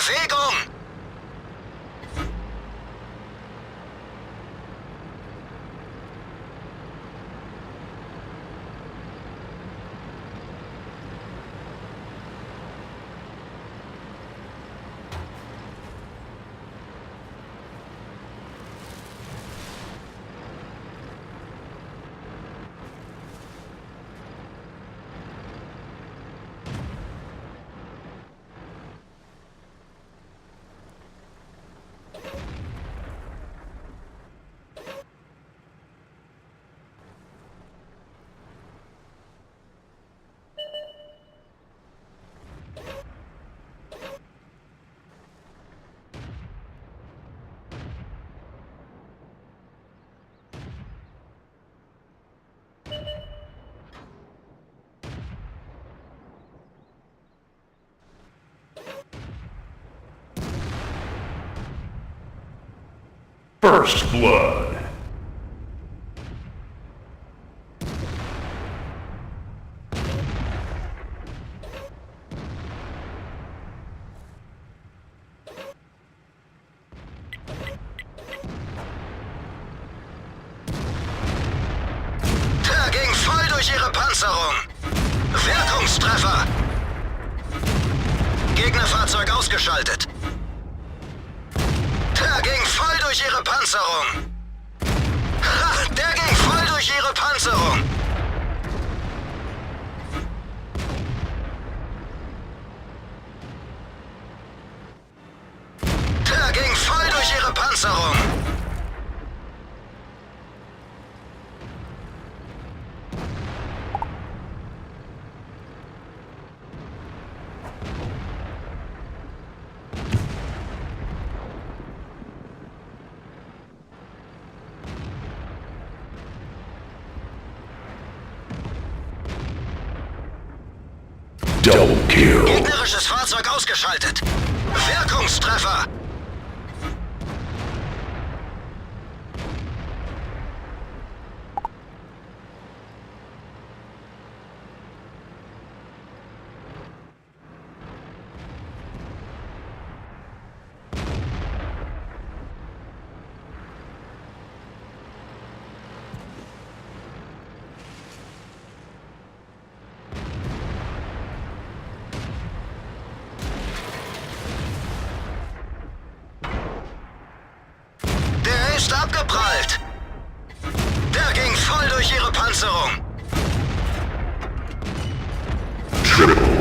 Bewegung! First Blood. Ging voll durch ihre Panzerung. Wirkungstreffer. Gegnerfahrzeug ausgeschaltet. Durch ihre Panzerung. Ha, der ging voll durch ihre Panzerung. Der ging voll durch ihre Panzerung. Double kill. Gegnerisches Fahrzeug ausgeschaltet. Wirkungstreffer.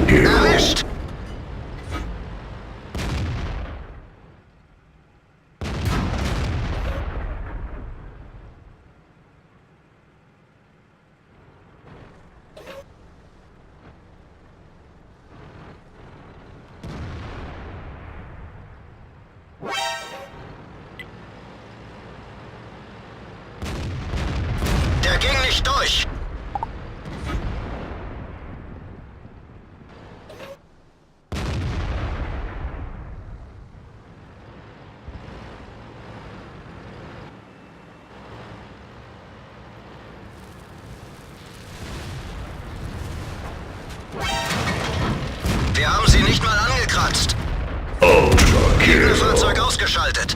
Erwischt. Der ging nicht durch. Wir haben sie Ultra kill. Gegnerfahrzeug ausgeschaltet.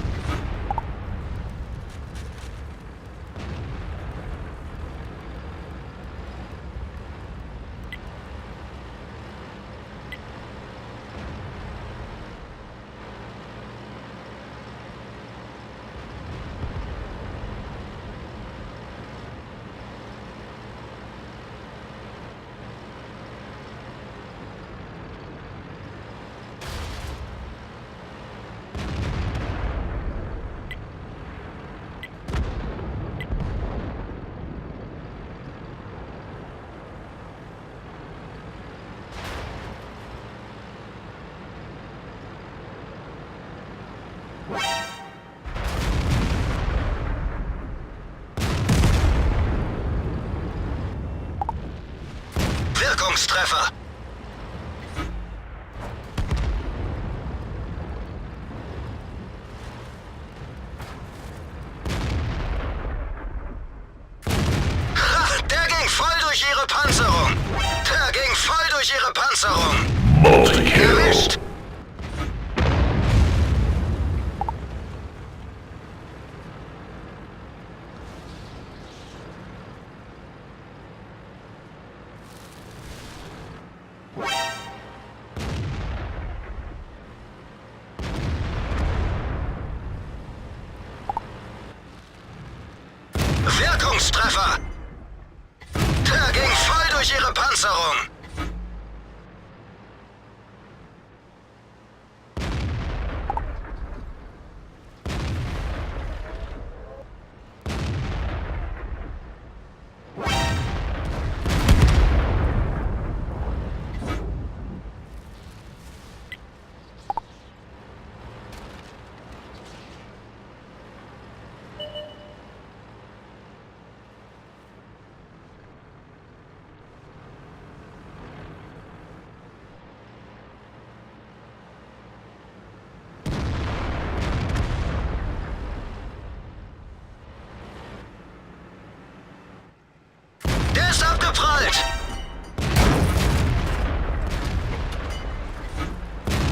Schusstreffer! Da ging voll durch ihre Panzerung!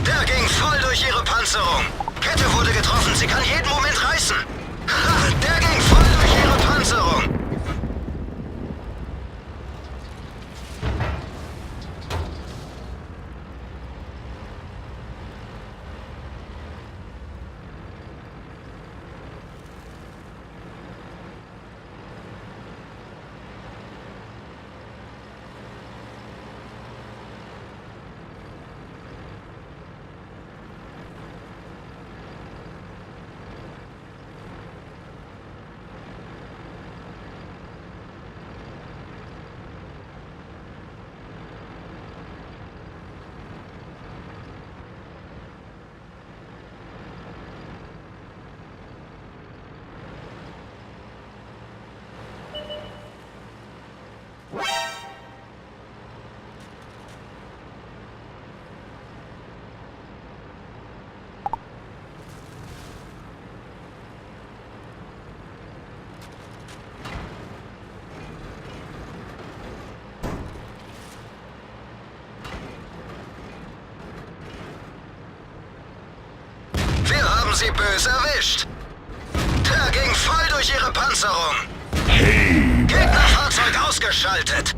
Der ging voll durch ihre Panzerung. Kette wurde getroffen, sie kann jeden Moment reißen. Ha, der ging voll durch ihre Panzerung. Haben sie böse erwischt. Der ging voll durch ihre Panzerung. Hey, Gegnerfahrzeug ausgeschaltet.